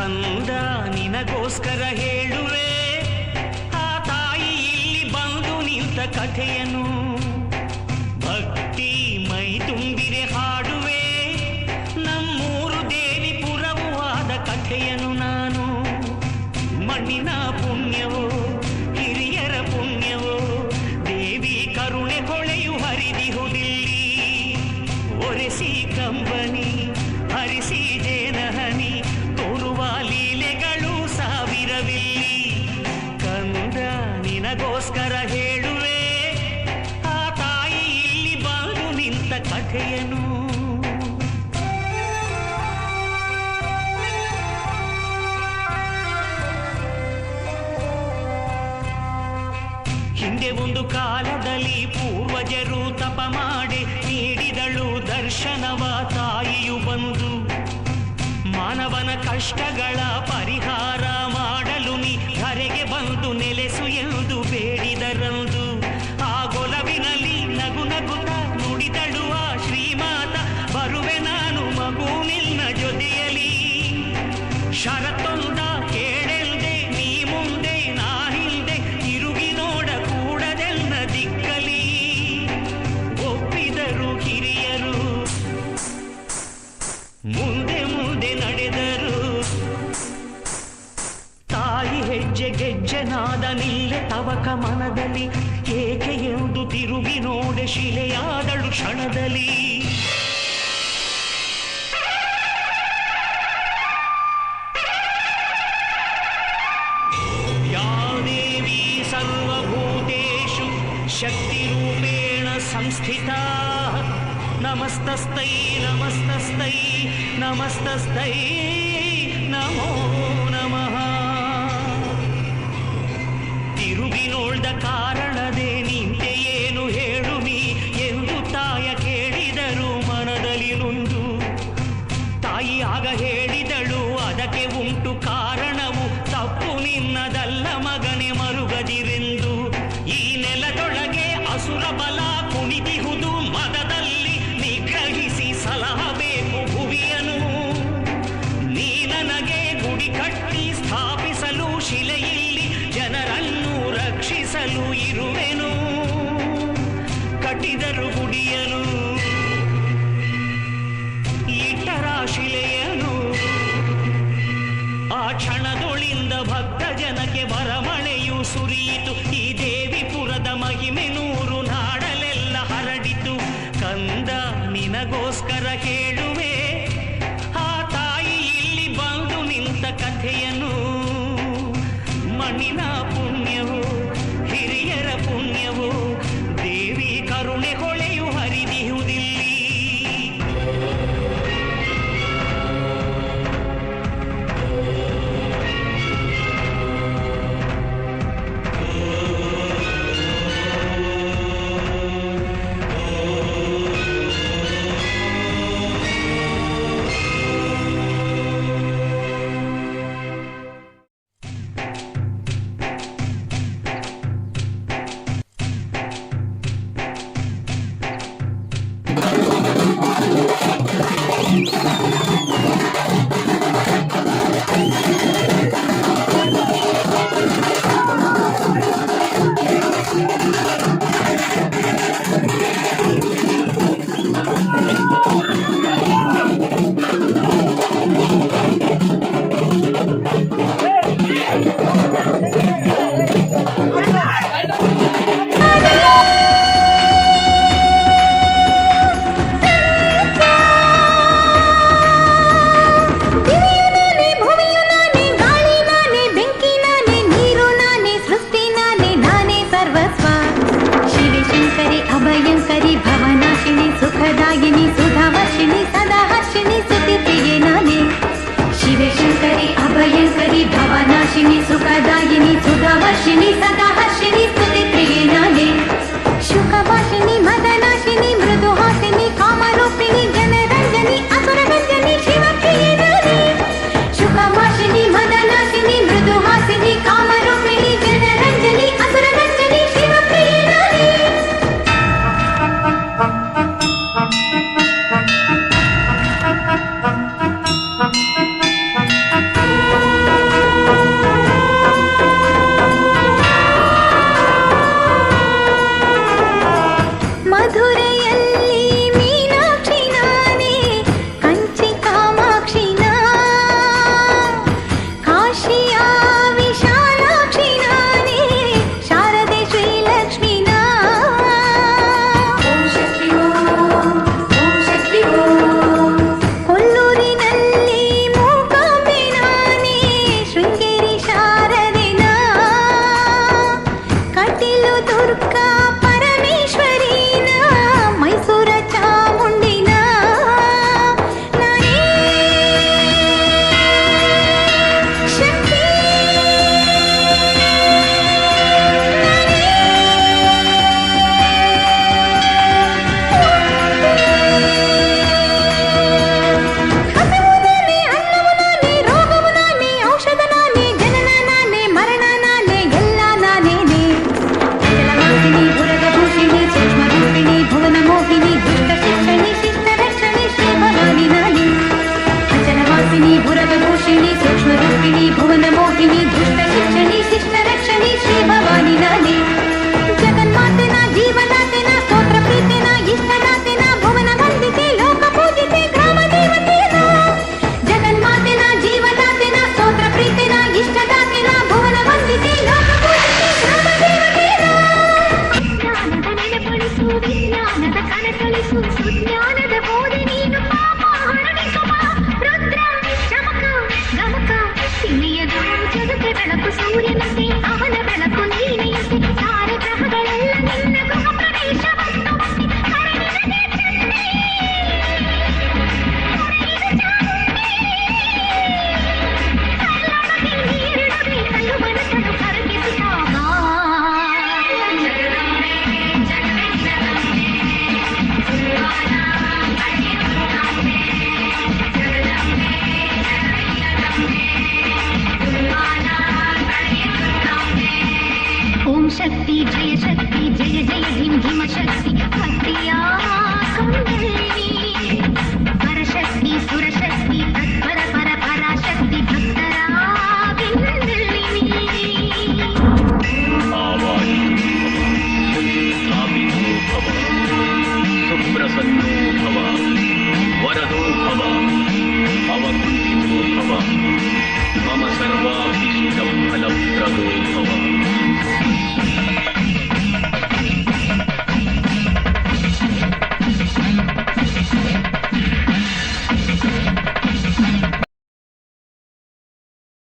ಕಂದ ನಿನಗೋಸ್ಕರ ಹೇಳುವೆ. ಆ ತಾಯಿ ಇಲ್ಲಿ ಬಂದು ನಿಂತ ಕಥೆಯನು ಭಕ್ತಿ ಮೈ ತುಂಬಿರೆ ಹಾಡುವೆ. ನಮ್ಮೂರು ದೇವಿ ಆದ ಕಥೆಯನು ನಿನಗೋಸ್ಕರ ಹೇಳುವೆ, ಆ ತಾಯಿ ಇಲ್ಲಿ ಬಂದು ನಿಂತ ಕಥೆಯನು. ಹಿಂದೆ ಒಂದು ಕಾಲದಲ್ಲಿ ಪೂರ್ವಜರು ತಪ ಮಾಡಿ ನೀಡಿದಳು ದರ್ಶನವ ತಾಯಿಯು ಬಂದು, ಮಾನವನ ಕಷ್ಟಗಳ ಪರಿಹಾರ ಶರತ್ತೊಂದ ಕೇಳೆಲ್ದೆ, ನೀ ಮುಂದೆ ನಾ ತಿರುಗಿ ನೋಡ ಕೂಡದೆಲ್ಲ ದಿಕ್ಕಲಿ. ಒಪ್ಪಿದರು ಹಿರಿಯರು ಮುಂದೆ ಮುಂದೆ ನಡೆದರು. ತಾಯಿ ಹೆಜ್ಜೆ ಗೆಜ್ಜೆನಾದ ನಿಲ್ಲೆ ತವಕ ಮನದಲ್ಲಿ, ಏಕೆ ಎಂದು ತಿರುಗಿ ನೋಡೆ ಶಿಲೆಯಾದಳು ಕ್ಷಣದಲ್ಲಿ. शक्तिरूपेण संस्थिता नमस्तस्तै नमस्तस्तै नमस्तस्तै नमो नमः ತಿರುಗಿ ನೋಳ್ದ ಕಾರಣದೇ ನಿಂತೆ ಏನು ಹೇಳು ನೀ ಎಂದು ತಾಯ ಕೇಳಿದರು ಮನದಲ್ಲಿ ನೊಂದು ತಾಯಿ ಆಗ ಹೇಳಿದಳು ಅದಕ್ಕೆ ಉಂಟು ಕಾರಣವು ತಪ್ಪು ನಿನ್ನದಲ್ಲ ಮಗನೆ ರಕ್ಷಿಸಲು ಇರುವೆನು, ಕಟ್ಟಿದರು ಗುಡಿಯನು ಇಟ್ಟರ ಶಿಲೆಯನು ಆ ಕ್ಷಣದೊಳಿಂದ ಭಕ್ತ ಜನಕ್ಕೆ ಬರಮಳೆಯು ಸುರಿಯಿತು. ಈ ದೇವಿಪುರದ ಮಹಿಮೆ ನೂರು ನಾಡಲೆಲ್ಲ ಹರಡಿತು. ಕಂದ, ನಿನಗೋಸ್ಕರ ಕೇಳುವೆ, ಆ ತಾಯಿ ಇಲ್ಲಿ ಬಂದು ನಿಂತ ಕಥೆಯನ್ನು ಮಣ್ಣಿನ सुख सुखदायिनि सुखवर्षिणि सदा हर्षिणि सुति क्रिये नगे আসিয়া వెనకు సూర్యనంటే అవన వెనకు నీడ 楽園様